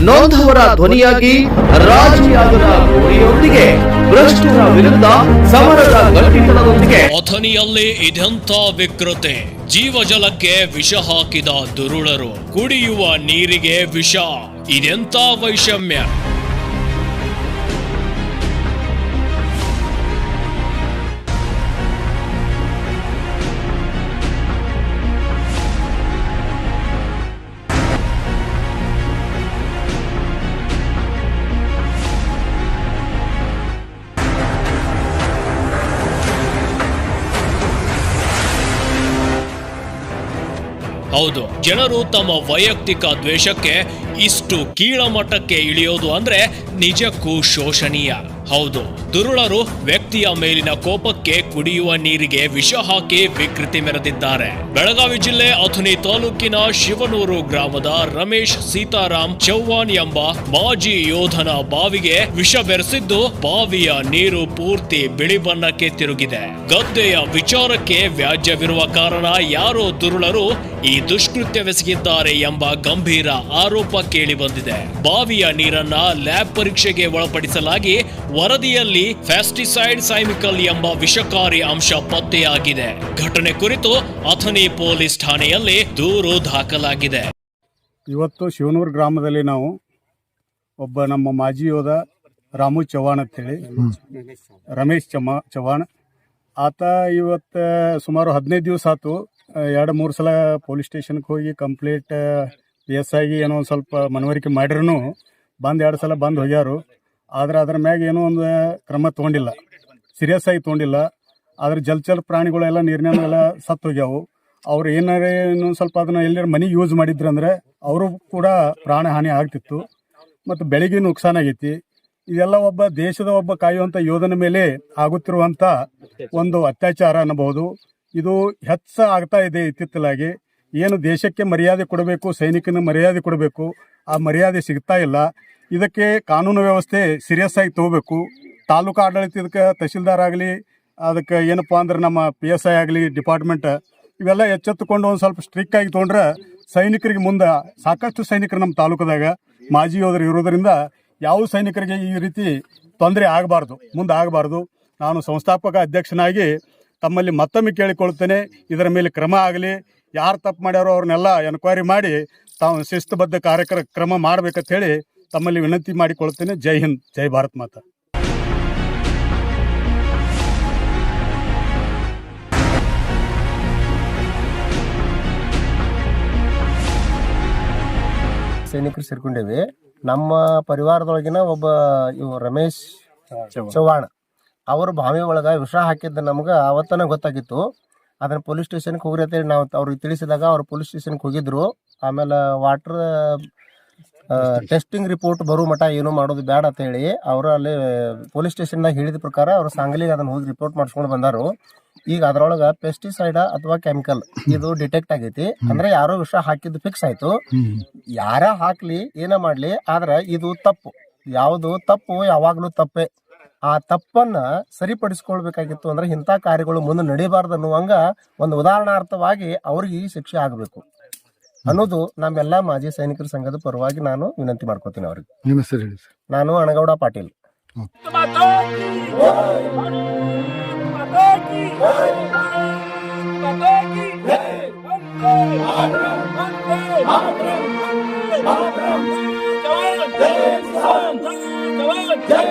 ನೊಂದವರ ಧ್ವನಿಯಾಗಿ ರಾಜಿಯಾಗದ ಗುರಿಯೊಂದಿಗೆ ಭ್ರಷ್ಟರ ವಿರುದ್ಧ ಸಮರದ ಗಟ್ಟಿತನದೊಂದಿಗೆ. ಅಥಣಿಯಲ್ಲಿ ಇದೆಂಥ ವಿಕೃತೆ. ಜೀವಜಲಕ್ಕೆ ವಿಷ ಹಾಕಿದ ದುರುಳರು. ಕುಡಿಯುವ ನೀರಿಗೆ ವಿಷ. ಇದೆಂಥ ವೈಷಮ್ಯ. ಹೌದು. ಜನರು ತಮ್ಮ ವೈಯಕ್ತಿಕ ದ್ವೇಷಕ್ಕೆ ಇಷ್ಟು ಕೀಳಮಟ್ಟಕ್ಕೆ ಇಳಿಯೋದು ಅಂದ್ರೆ ನಿಜಕ್ಕೂ ಶೋಷಣೀಯ. ಹೌದು. ದುರುಳರು ವ್ಯಕ್ತಿಯ ಮೇಲಿನ ಕೋಪಕ್ಕೆ ಕುಡಿಯುವ ನೀರಿಗೆ ವಿಷ ಹಾಕಿ ವಿಕೃತಿ ಮೆರೆದಿದ್ದಾರೆ. ಬೆಳಗಾವಿ ಜಿಲ್ಲೆ ಅಥುನಿ ತಾಲೂಕಿನ ಶಿವನೂರು ಗ್ರಾಮದ ರಮೇಶ್ ಸೀತಾರಾಮ್ ಚೌಹಾಣ್ ಎಂಬ ಮಾಜಿ ಯೋಧನ ಬಾವಿಗೆ ವಿಷ ಬೆರೆಸಿದ್ದು ಬಾವಿಯ ನೀರು ಪೂರ್ತಿ ಬಿಳಿ ಬಣ್ಣಕ್ಕೆ ತಿರುಗಿದೆ. ಗದ್ದೆಯ ವಿಚಾರಕ್ಕೆ ವ್ಯಾಜ್ಯವಿರುವ ಕಾರಣ ಯಾರೋ ದುರುಳರು ಈ ದುಷ್ಕೃತ್ಯವೆಸಗಿದ್ದಾರೆ ಎಂಬ ಗಂಭೀರ ಆರೋಪ ಕೇಳಿ ಬಂದಿದೆ ಬಾವಿಯ ನೀರನ್ನ ಲ್ಯಾಬ್ ಪರೀಕ್ಷೆಗೆ ಒಳಪಡಿಸಲಾಗಿ ವರದಿಯಲ್ಲಿ ಫ್ಯಾಸ್ಟಿಸೈಡ್ ಸೈಮಿಕಲ್ ಎಂಬ ವಿಷಕಾರಿ ಅಂಶ ಪತ್ತೆಯಾಗಿದೆ. ಘಟನೆ ಕುರಿತು ಅಥಣಿ ಪೊಲೀಸ್ ಠಾಣೆಯಲ್ಲಿ ದೂರು ದಾಖಲಾಗಿದೆ. ಇವತ್ತು ಶಿವನೂರು ಗ್ರಾಮದಲ್ಲಿ ನಾವು ಒಬ್ಬ ನಮ್ಮ ಮಾಜಿ ಯೋಧ ರಾಮು ಚವ್ಹಾಣ್ ಅಂತೇಳಿ. ರಮೇಶ್ ಚಮ, ಚವ್ಹಾಣ್. ಆತ ಇವತ್ತು ಸುಮಾರು ಹದಿನೈದು ದಿವಸ ಆತು ಎರಡು ಮೂರು ಸಲ ಪೊಲೀಸ್ ಸ್ಟೇಷನ್ಗೆ ಹೋಗಿ ಕಂಪ್ಲೀಟ್ ಪಿ ಎಸ್ ಆಗಿ ಏನೋ ಒಂದು ಸ್ವಲ್ಪ ಮನವರಿಕೆ ಮಾಡಿರೂ ಬಂದು ಎರಡು ಸಲ ಬಂದು ಹೋಗ್ಯಾರು. ಆದ್ರೆ ಅದ್ರ ಮ್ಯಾಗ ಏನೋ ಒಂದು ಕ್ರಮ ತೊಗೊಂಡಿಲ್ಲ. ಸೀರಿಯಸ್ ಆಗಿ ತೊಗೊಂಡಿಲ್ಲ. ಆದ್ರೆ ಜಲಚರ ಪ್ರಾಣಿಗಳೆಲ್ಲ ನೀರಿನಾಗೆಲ್ಲ ಸತ್ತು ಹೋಗ್ಯಾವು. ಅವ್ರು ಏನಾರೇ ಇನ್ನೊಂದು ಸ್ವಲ್ಪ ಅದನ್ನ ಎಲ್ಲರ ಮನೆಗೆ ಯೂಸ್ ಮಾಡಿದ್ರು ಅಂದ್ರೆ ಅವರು ಕೂಡ ಪ್ರಾಣ ಹಾನಿ ಆಗ್ತಿತ್ತು. ಮತ್ತು ಬೆಳಿಗ್ಗೆ ನುಕ್ಸಾನ್ ಆಗೈತಿ. ಇದೆಲ್ಲ ಒಬ್ಬ ದೇಶದ ಒಬ್ಬ ಕಾಯುವಂಥ ಯೋಧನ ಮೇಲೆ ಆಗುತ್ತಿರುವಂಥ ಒಂದು ಅತ್ಯಾಚಾರ ಅನ್ನಬಹುದು. ಇದು ಹೆಚ್ಚ ಆಗ್ತಾ ಇದೆ ಇತ್ತಿತ್ತಲಾಗಿ. ಏನು ದೇಶಕ್ಕೆ ಮರ್ಯಾದೆ ಕೊಡಬೇಕು, ಸೈನಿಕನ ಮರ್ಯಾದೆ ಕೊಡಬೇಕು, ಆ ಮರ್ಯಾದೆ ಸಿಗ್ತಾ ಇಲ್ಲ. ಇದಕ್ಕೆ ಕಾನೂನು ವ್ಯವಸ್ಥೆ ಸೀರಿಯಸ್ ಆಗಿ ತಗೋಬೇಕು. ತಾಲೂಕು ಆಡಳಿತಕ್ಕೆ ತಹಶೀಲ್ದಾರ್ ಆಗಲಿ, ಅದಕ್ಕೆ ಏನಪ್ಪ ಅಂದ್ರೆ ನಮ್ಮ ಪಿ ಎಸ್ ಐ ಆಗಲಿ, ಡಿಪಾರ್ಟ್ಮೆಂಟ್, ಇವೆಲ್ಲ ಎಚ್ಚೆತ್ತುಕೊಂಡು ಒಂದು ಸ್ವಲ್ಪ ಸ್ಟ್ರಿಕ್ ಆಗಿ ತೊಗೊಂಡ್ರೆ ಸೈನಿಕರಿಗೆ ಮುಂದೆ, ಸಾಕಷ್ಟು ಸೈನಿಕರು ನಮ್ಮ ತಾಲೂಕದಾಗ ಮಾಜಿ ಯೋಧರು ಇರೋದರಿಂದ ಯಾವ ಸೈನಿಕರಿಗೆ ಈ ರೀತಿ ತೊಂದರೆ ಆಗಬಾರ್ದು ಮುಂದೆ ಆಗಬಾರ್ದು ನಾನು ಸಂಸ್ಥಾಪಕ ಅಧ್ಯಕ್ಷನಾಗಿ ತಮ್ಮಲ್ಲಿ ಮತ್ತೊಮ್ಮೆ ಕೇಳಿಕೊಳ್ತೇನೆ. ಇದರ ಮೇಲೆ ಕ್ರಮ ಆಗಲಿ. ಯಾರು ತಪ್ಪು ಮಾಡ್ಯಾರೋ ಅವ್ರನ್ನೆಲ್ಲ ಎನ್ಕ್ವೈರಿ ಮಾಡಿ ತಾವು ಶಿಸ್ತುಬದ್ಧ ಕಾರ್ಯಕ್ರಮ ಕ್ರಮ ಮಾಡ್ಬೇಕಂತ ಹೇಳಿ ತಮ್ಮಲ್ಲಿ ವಿನಂತಿ ಮಾಡಿಕೊಳ್ತೇನೆ. ಜೈ ಹಿಂದ್ ಜೈ ಭಾರತ್ ಮಾತಾ. ಸೈನಿಕರು ಸೇರ್ಕೊಂಡೇವಿ. ನಮ್ಮ ಪರಿವಾರದೊಳಗಿನ ಒಬ್ಬ ಇವ ರಮೇಶ್ ಚವ್ಹಾಣ್. ಅವರು ಬಾವಿ ಒಳಗೆ ವಿಷ ಹಾಕಿದ್ದು ನಮ್ಗೆ ಅವತ್ತನ ಗೊತ್ತಾಗಿತ್ತು. ಅದನ್ನ ಪೊಲೀಸ್ ಸ್ಟೇಷನ್ಗೆ ಹೋಗ್ರಿ ಅಂತೇಳಿ ನಾವು ಅವ್ರಿಗೆ ತಿಳಿಸಿದಾಗ ಅವ್ರು ಪೊಲೀಸ್ ಸ್ಟೇಷನ್ಗೆ ಹೋಗಿದ್ರು. ಆಮೇಲೆ ವಾಟರ್ ಟೆಸ್ಟಿಂಗ್ ರಿಪೋರ್ಟ್ ಬರೋ ಮಠ ಏನು ಮಾಡೋದು ಬೇಡ ಅಂತ ಹೇಳಿ ಅವರು ಅಲ್ಲಿ ಪೊಲೀಸ್ ಸ್ಟೇಷನ್ದಾಗ ಹೇಳಿದ ಪ್ರಕಾರ ಅವರು ಸಾಂಗ್ಲಿಗೆ ಅದನ್ನು ಹೋಗಿ ರಿಪೋರ್ಟ್ ಮಾಡಿಸ್ಕೊಂಡು ಬಂದರು. ಈಗ ಅದರೊಳಗೆ ಪೆಸ್ಟಿಸೈಡ ಅಥವಾ ಕೆಮಿಕಲ್ ಇದು ಡಿಟೆಕ್ಟ್ ಆಗೈತಿ. ಅಂದ್ರೆ ಯಾರೋ ವಿಷ ಹಾಕಿದ್ದು ಫಿಕ್ಸ್ ಆಯ್ತು. ಯಾರ ಹಾಕ್ಲಿ, ಏನ ಮಾಡ್ಲಿ, ಆದರೆ ಇದು ತಪ್ಪು. ಯಾವುದು ತಪ್ಪು ಯಾವಾಗಲೂ ತಪ್ಪೆ. ಆ ತಪ್ಪನ್ನ ಸರಿಪಡಿಸ್ಕೊಳ್ಬೇಕಾಗಿತ್ತು ಅಂದ್ರೆ ಇಂಥ ಕಾರ್ಯಗಳು ಮುಂದೆ ನಡೀಬಾರ್ದು ಅನ್ನುವಂಗ ಒಂದು ಉದಾಹರಣಾರ್ಥವಾಗಿ ಅವ್ರಿಗೆ ಈ ಶಿಕ್ಷೆ ಆಗಬೇಕು ಅನ್ನೋದು ನಮ್ಮೆಲ್ಲ ಮಾಜಿ ಸೈನಿಕರ ಸಂಘದ ಪರವಾಗಿ ನಾನು ವಿನಂತಿ ಮಾಡ್ಕೋತೀನಿ ಅವ್ರಿಗೆ ನಿಮ್ಮ ಹೆಸರು ಹೇಳಿ ಸರ್ ನಾನು ಅಣಗೌಡ ಪಾಟೀಲ್ Jai